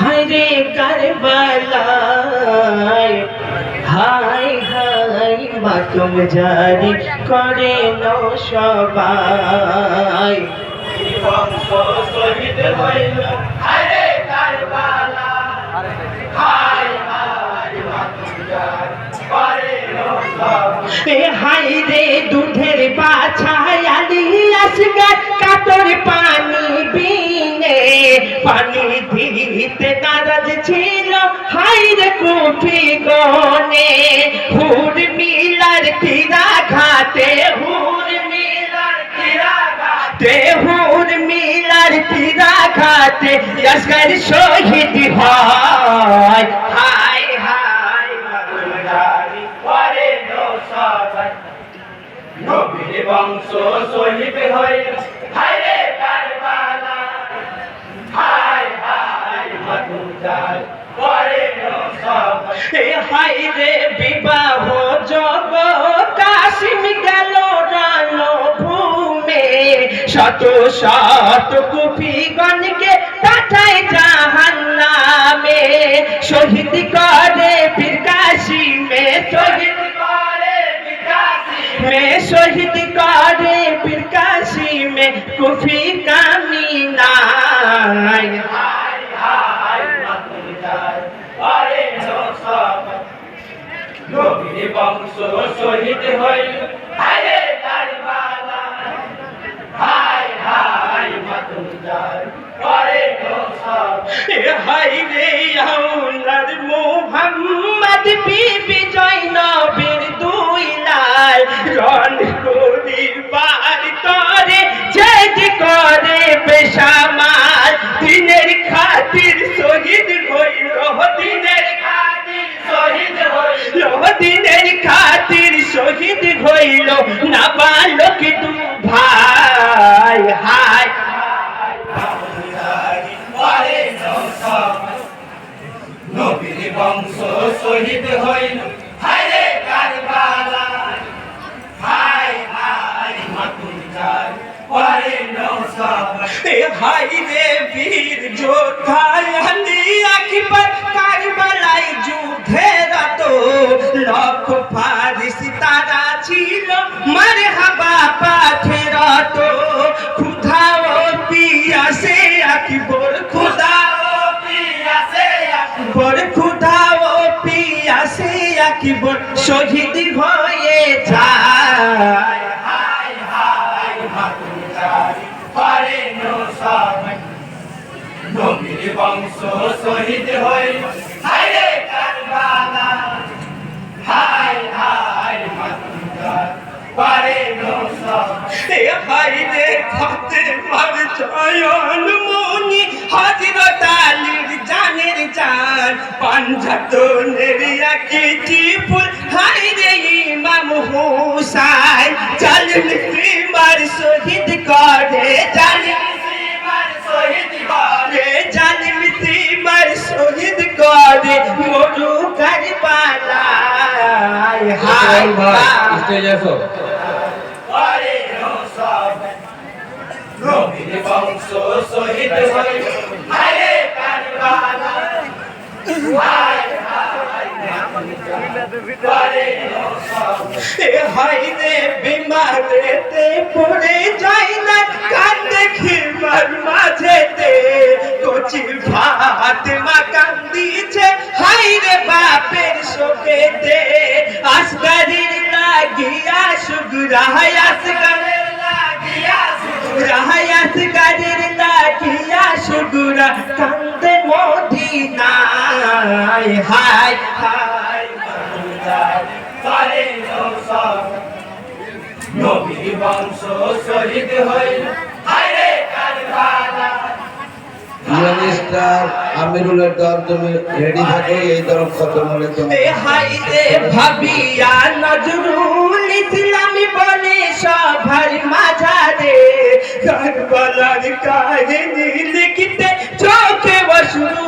হায়রে কারবালায় high high মাতুম করে no সবাই। বংশ হাই রে দুধের বাছায় আলি আসগার কাতর পানি বিনে, পানি নারাজ ছিল হাই রে কুফি গনে হুর মিলার তীরা ঘাটে হুর মিলার তীরা ঘাটে। হুর মিলার তীরা ঘাটে আসগার শহীদ হয়। করে বংশ শহীদ হয়ে হায়রে কারবালা হায় হায় এ হায়রে বিবাহ জগ কাশিম গেল রান ভূমে। শত শত কুপিগণকে পাঠায় জাহান্নামে। শহীদ করে বীর কাশিমে শহীদ করে বীর কাশিমে শহীদ করে বীর কাশিমে কুফি বংশ শহীদ হইল শহীদ হইল হায়রে কারবালা হায় হায় মাতুজার পরে এ হাই রে বীর যোদ্ধা আলী আকবর কারবালাই যুদ্ধের তো লক্ষ ফারিস তারা ছিল, মারে আকবর শহীদ হয়ে যায়। নবীর বংশ শহীদ হইল হায়রে কারবালা হায় হায় মাতুজার পারে নো সবাই হায়রে খাতে মার জয়ন পাঞ্জাতনের একটি ফুল হায়রে ইমাম হুসাইন জালিম মার শহীদ করে জালিম মার শহীদ করে জালিম মার শহীদ করে মরু কারবালায় স্টেজে আসো আরে নো নবীর বংশ শহীদ হায় কারবালা হায় হায় রে বিমারেতে পড়ে যাই না কান দেখি মাঝেতে। কচি ভাত মা কান্দিছে হায় বাপের শোকেতে। আসগারির লাগিয়া সুগুরা আসগারির লাগিয়া সুগুরা আসগারির কান্দে বংশ শহীদ হইল কারবালা। আমিরুলের দল রেডি থাকো এই দল কত মনে তুমি হাইরে ভাবিয়া নজরুল ইসলামী বলে সভার মাঝারে কারবালার কাহিনী লিখিতে চোখে বসুতে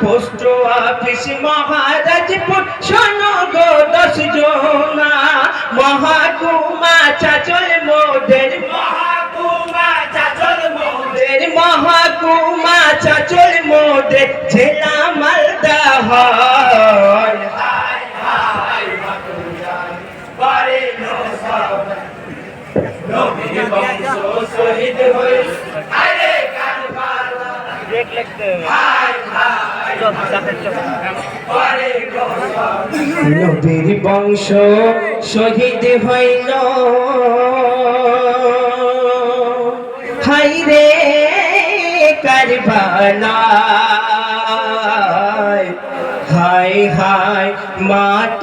পোস্ট অফিস মহারাজপুর শোনো গো দশ জনা মহাকুমা চাচল মোদের মহাকুমা চাচল মোদের মহাকুমা চাচল মোদের জেলা মালদা হয় হায় হায় শহীদ হয়ে আরে নদীর বংশ শহীদ হইল। হাইরে কারবালায়। হাই হাই মাত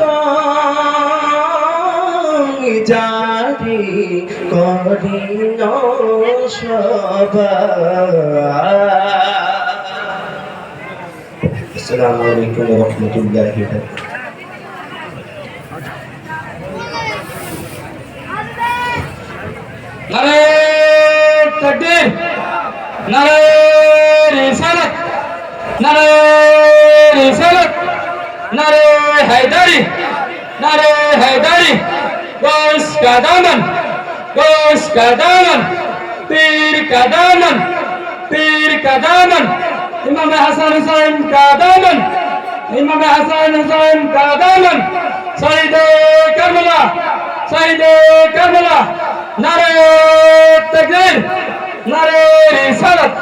জারি করিল সবা السلام عليكم ورحمة الله وبركاته नारे तकबीर नारे रिसालत नारे रिसालत नारे हैदरी नारे हैदरी गोश का दामन गोश का दामन तीर का दामन तीर का दामन ইমামে হাসান হুসাইন কাদামান ইমামে হাসান হুসাইন কাদামান শহীদ কারবালা শহীদ কারবালা নারে তাকবীর, নারে রিসালাত